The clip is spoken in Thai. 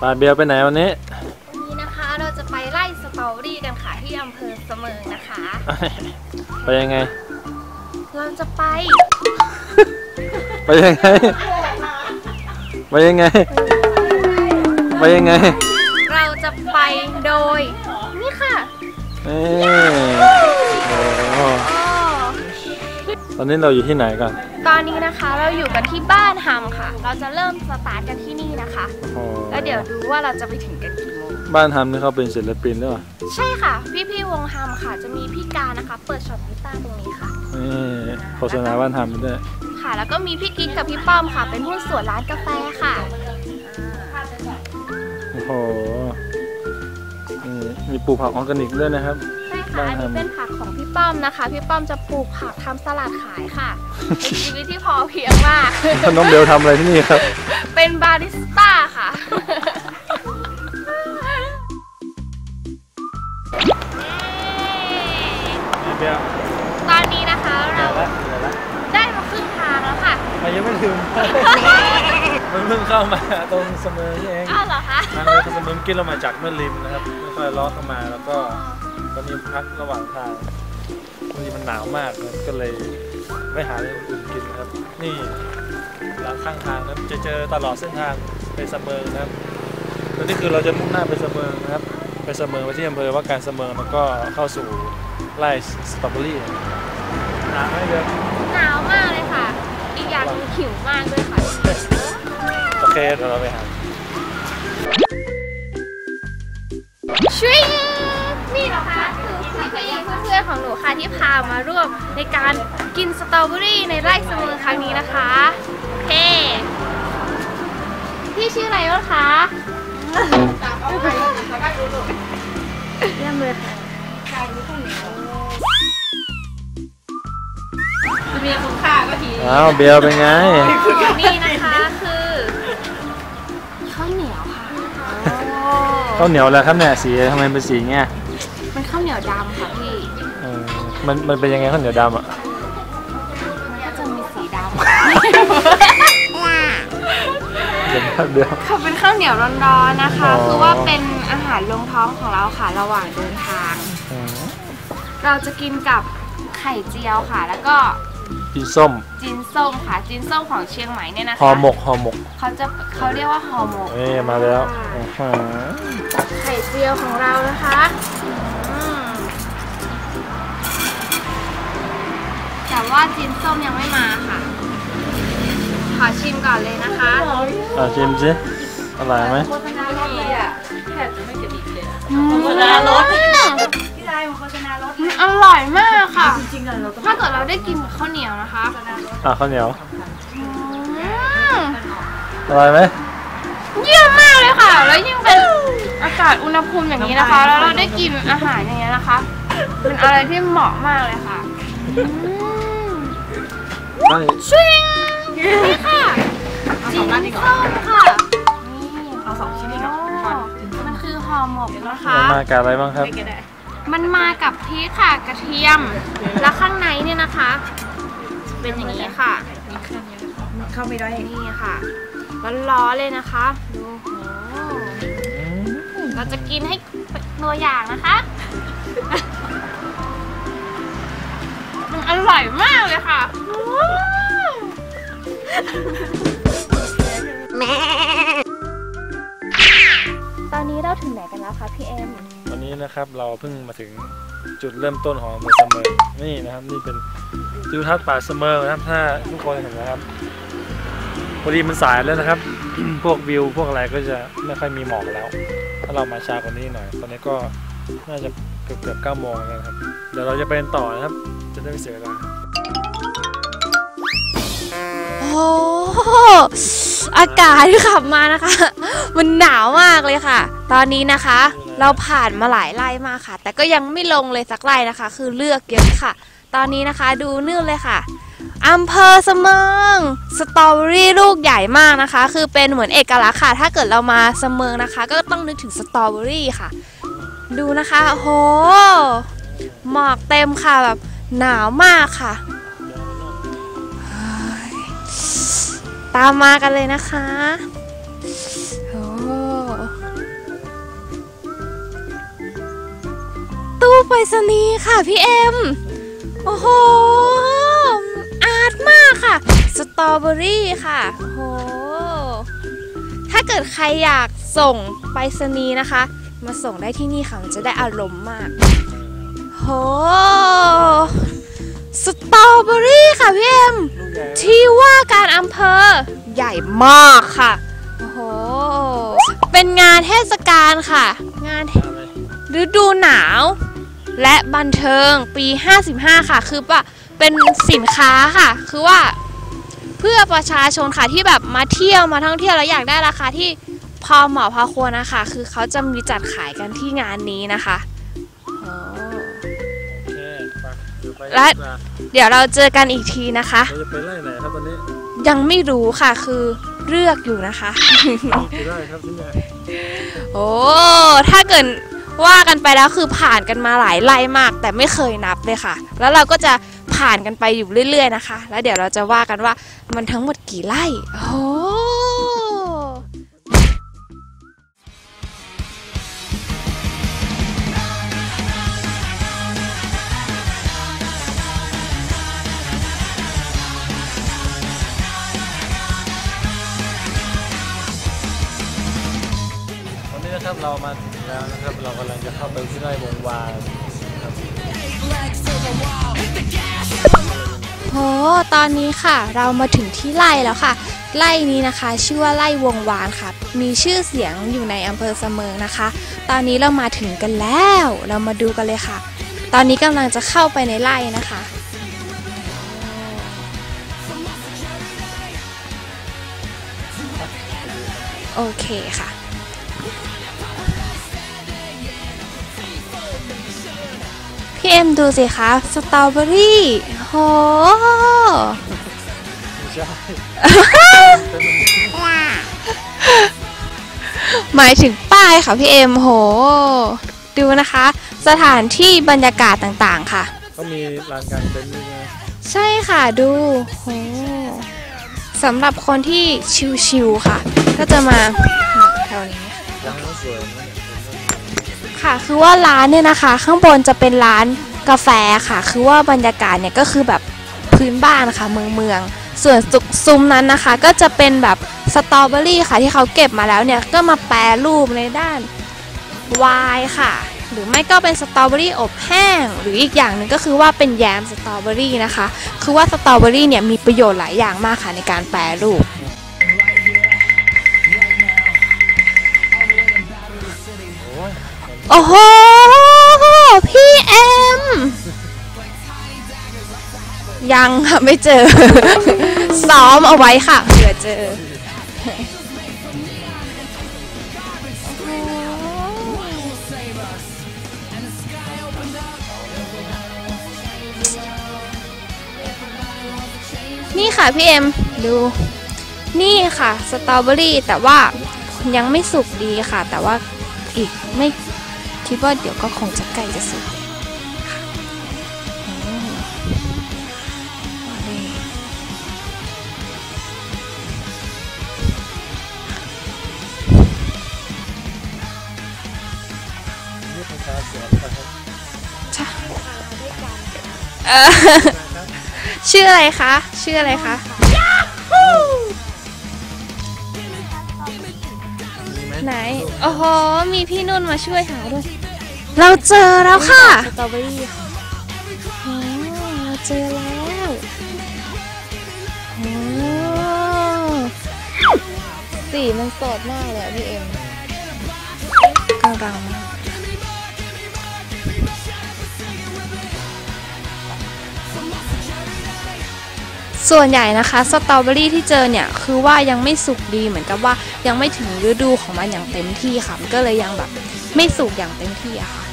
ปาเบียร์ไปไหนวันนี้ วันนี้นะคะเราจะไปไล่สตรอเบอรี่กันค่ะที่อำเภอเสมิงนะคะ ไปยังไง เราจะไป ไปยังไง ไปยังไง ไปยังไง เราจะไปโดย นี่ค่ะเอ้ยโอ้โหอ๋อตอนนี้เราอยู่ที่ไหนก่อน ตอนนี้นะคะเราอยู่กันที่บ้านฮัมค่ะ เราจะเริ่มสตาร์ทกันที่นี่นะคะโอ้โหแล้วเดี๋ยวดูว่าเราจะไปถึงกันกี่โมง บ้านทำนี่เขาเป็นศิลปินหรือเปล่าใช่ค่ะ พี่ๆวงฮัมค่ะ จะมีพี่การนะคะ เปิดช็อตกีตาร์ตรงนี้ค่ะ นี่โฆษณาบ้านทำด้วยค่ะ แล้วก็มีพี่กิ๊กกับพี่ป้อมค่ะ เป็นหุ้นส่วนร้านกาแฟค่ะ โอ้โหนี่มีปลูกผักออร์แกนิกด้วยนะครับ ใช่ค่ะอันนี้เป็นผักของพี่ป้อมนะคะ พี่ป้อมจะปลูกผักทำสลัดขายค่ะเป็นชีวิตที่พอเพียงมากน้องเบลทำอะไรที่นี่ครับ เป็นบาริสต้าค่ะเบลตอนนี้นะคะเราได้มาครึ่งทางแล้วค่ะมายังไม่ถึงมันเพิ่งเข้ามาตรงเสมอนี่เองอ้าวเหรอคะทางเลยเสมอเมื่อกี้เรามาจากเมื่อริมนะครับ ไม่ค่อยล้อเข้ามาแล้วก็ ตอนนี้พักระหว่างทางบางทีมันหนาวมากนะก็เลยไม่หาอะไรอุ่นกินนะครับ นี่ร้านข้างทางนะครับจะเจอตลอดเส้นทางไปเสมอนะครับตอนนี้คือเราจะมุ่งหน้าไปเสมอนะครับ ไปเสมอไปที่อำเภอว่าการเสมอแล้วก็เข้าสู่ไร่สตรอเบอรี่หนาวไหมเดือนหนาวมากเลยค่ะ อีกอย่างหนึงหิวมากด้วยค่ะ โอเคเดี๋ยวเราไปหาช่วย นี่นะคะคือพี่พยเพื่อนๆของหนูค่ะที่พามาร่วมในการกินสตรอเบอรี่ในไร่เสมอครั้งนี้นะคะเฮ้พี่ชื่ออะไรวะคะเยี่ยมเลยค่ะมีคุณค่าก็ทีอ้าวเบลเป็นไง นี่นะคะคือข้าวเหนียวค่ะข้าวเหนียวแล้วครับเนี่ยสีทำไมเป็นสีเงี้ยมันข้าวเหนี ยวดำค่ะพี่เออมันมันเป็นยังไงข้าวเหนียวดำอะ ก็จะมีสีดเดี๋ยวครับเดียว ค่ะเป็นข้าวเหนียวร้อนๆนะคะ อ๋อ คือว่าเป็นอาหารลงท้องของเราค่ะระหว่างเดินทาง อืมเราจะกินกับไข่เจียวค่ะ แล้วก็สีส้มจินส้มค่ะจินส้มของเชียงใหม่เนี่ยนะคะห่อหมกห่อหมกเขาจะเขาเรียกว่าห่อหมกเอ้ยมาแล้วอื้อหือไข่เจียวของเรานะคะ แต่ว่าจินส้มยังไม่มาค่ะ ขอชิมก่อนเลยนะคะอะชิมสิอร่อยไหมโฆษณารถเลยอะแทบจะไม่กระดิกเลยอะอืมโฆษณารถพี่ชายมาโฆษณารถอร่อยมากค่ะ จริงๆอะเราต้องถ้าเกิดเราได้กินกับข้าวเหนียวนะคะโฆษณารถอะข้าวเหนียวอืมอร่อยไหมเยี่ยมมากเลยค่ะ แล้วยิ่งเป็นอากาศอุณหภูมิอย่างนี้นะคะ แล้วเราได้กินอาหารอย่างเงี้ยนะคะ เป็นอะไรที่เหมาะมากเลยค่ะอืม ไม่ชิงนี่ค่ะจินส้มค่ะนี่เอาสองชิ้นนี่เนาะอ๋อมันคือห่อหมกนะคะมันมากับอะไรบ้างครับไม่ก็ได้มันมากับพริกค่ะกระเทียม แล้วข้างในเนี่ยนะคะ เป็นอย่างนี้ค่ะเข้าไม่ได้นี่ค่ะร้อนๆเลยนะคะดูโหอืมเราจะกินให้เป็นตัวอย่างนะคะมันอร่อยมากเลยค่ะ นี้นะครับ เราเพิ่งมาถึงจุดเริ่มต้นของอำเภอเสมอนี่นะครับ นี่เป็นทิวทัศน์ป่าเสมอนะครับถ้าทุกคนเห็นนะครับพอดีมันสายแล้วนะครับ พวกวิวพวกอะไรก็จะไม่ค่อยมีหมอกแล้ว ถ้าเรามาช้ากว่านี้หน่อย ตอนนี้ก็น่าจะเกือบเกือบเก้าโมงแล้วครับ เดี๋ยวเราจะไปต่อนะครับ จะได้ไม่เสียเวลาโอ้ อากาศที่ขับมานะคะ มันหนาวมากเลยค่ะ ตอนนี้นะคะ เราผ่านมาหลายไร่มากค่ะ แต่ก็ยังไม่ลงเลยสักไร่นะคะ คือเลือกเยอะค่ะ ตอนนี้นะคะดูนู่นเลยค่ะอำเภอเสมิงสตรอเบอรี่ลูกใหญ่มากนะคะ คือเป็นเหมือนเอกลักษณ์ค่ะ ถ้าเกิดเรามาเสมิงนะคะ ก็ต้องนึกถึงสตรอเบอรี่ค่ะ ดูนะคะโหหมอกเต็มค่ะแบบหนาวมากค่ะ ตามมากันเลยนะคะโอ้ตู้ไปสนีค่ะพี่เอ็ม โอ้โห อาดมากค่ะ สตรอเบอรี่ค่ะ โอ้หถ้าเกิดใครอยากส่งไปสนีนะคะ มาส่งได้ที่นี่ค่ะจะได้อารมณ์มาก โห สตรอเบอรี่ค่ะพี่เอ็มลูกใหญ่ที่ว่าการอำเภอ ใหญ่มากค่ะ โอ้โห เป็นงานเทศกาลค่ะ งานเทมาเลยฤดูหนาว และบันเทิงปี 55 ค่ะ คือว่าเป็นสินค้าค่ะ คือว่าเพื่อประชาชนค่ะที่แบบมาเที่ยวมาท่องเที่ยวแล้วอยากได้ราคาที่พอเหมาะพอควรนะคะ คือเขาจะมีจัดขายกันที่งานนี้นะคะ และดีกว่าเดี๋ยวเราเจอกันอีกทีนะคะ เราจะไปไล่ไหนครับตอนนี้ยังไม่รู้ค่ะคือเลือกอยู่นะคะนี่คือได้ครับที่เนี่ยโอ้ถ้าเกิดว่ากันไปแล้วคือผ่านกันมาหลายไล่มาก แต่ไม่เคยนับเลยค่ะ แล้วเราก็จะผ่านกันไปอยู่เรื่อย ๆ นะคะ แล้วเดี๋ยวเราจะว่ากันว่ามันทั้งหมดกี่ไร่โอ้ ครับเรามาถึงแล้วนะครับเรากำลังจะเข้าไปที่ไร่วงวานนะครับโหตอนนี้ค่ะ เรามาถึงที่ไร่แล้วค่ะ ไร่นี้นะคะ ชื่อว่าไร่วงวานค่ะ มีชื่อเสียงอยู่ในอำเภอเสมิงนะคะ ตอนนี้เรามาถึงกันแล้ว เรามาดูกันเลยค่ะ ตอนนี้กำลังจะเข้าไปในไร่นะคะโอเคค่ะ พี่เอ็มดูสิคะสตรอเบอรี่โหไม่ใช่หมายถึงป้ายค่ะพี่เอ็มโห ดูนะคะ สถานที่บรรยากาศต่างๆค่ะเขามีลานกลางเต็นท์ด้วยนะใช่ค่ะดูโหสำหรับคนที่ชิวๆค่ะ ก็จะมาแถวนี้ ร้านเขาสวยนะ ค่ะคือว่าร้านเนี่ยนะคะ ข้างบนจะเป็นร้านกาแฟค่ะ คือว่าบรรยากาศเนี่ยก็คือแบบพื้นบ้านค่ะเมืองเมืองส่วนซุซุ้มนั้นนะคะ ก็จะเป็นแบบสตรอเบอรี่ค่ะที่เขาเก็บมาแล้วเนี่ยก็มาแปรรูปในด้านวน์ค่ะ หรือไม่ก็เป็นสตรอเบอรี่อบแห้ง หรืออีกอย่างหนึ่งก็คือว่าเป็นแยมสตรอเบอรี่นะคะ คือว่าสตรอเบอรี่เนี่ยมีประโยชน์หลายอย่างมากค่ะในการแปรรูป โอ้โอ้โห พี่เอ็ม ยังค่ะไม่เจอ ซ้อมเอาไว้ค่ะเผื่อเจอนี่ค่ะพี่เอ็มดู นี่ค่ะสตรอเบอรี่แต่ว่ายังไม่สุกดีค่ะ แต่ว่าอีกไม่ คิดว่าเดี๋ยวก็คงจะใกล้จะสุกค่ะอืมนี่นี่เป็นชาสวนนะครับจ้ะเออชื่ออะไรคะ ชื่ออะไรคะ ไหมไหน โอ้โห มีพี่นุ่นมาช่วยหาด้วย เราเจอแล้วค่ะสตรอเบอรี่ค่ะโอ้เราเจอแล้วโอ้สีมันสดมากเลยอะพี่เอ็มกำลังมากส่วนใหญ่นะคะสตรอเบอรี่ที่เจอเนี่ย คือว่ายังไม่สุกดีเหมือนกับว่า ยังไม่ถึงฤดูของมันอย่างเต็มที่ค่ะก็เลยยังแบบไม่สุกอย่างเต็มที่อะค่ะ